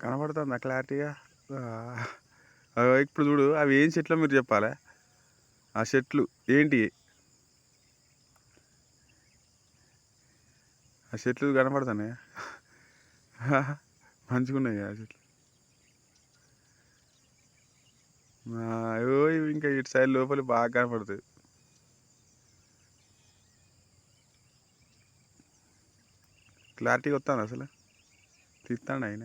కనబడుతుందా క్లారిటీగా? ఆ, ఇప్పుడు చూడు అవి ఏం చెట్లు మీరు చెప్పాలి? ఆ చెట్లు ఏంటి? ఆ చెట్లు కనపడుతున్నాయి మంచిగా ఉన్నాయి ఆ చెట్లు. అయ్యో ఇంకా ఇటు సైడ్ లోపల బాగా కనపడుతుంది క్లారిటీగా వస్తాను అసలు? తీస్తాను ఆయన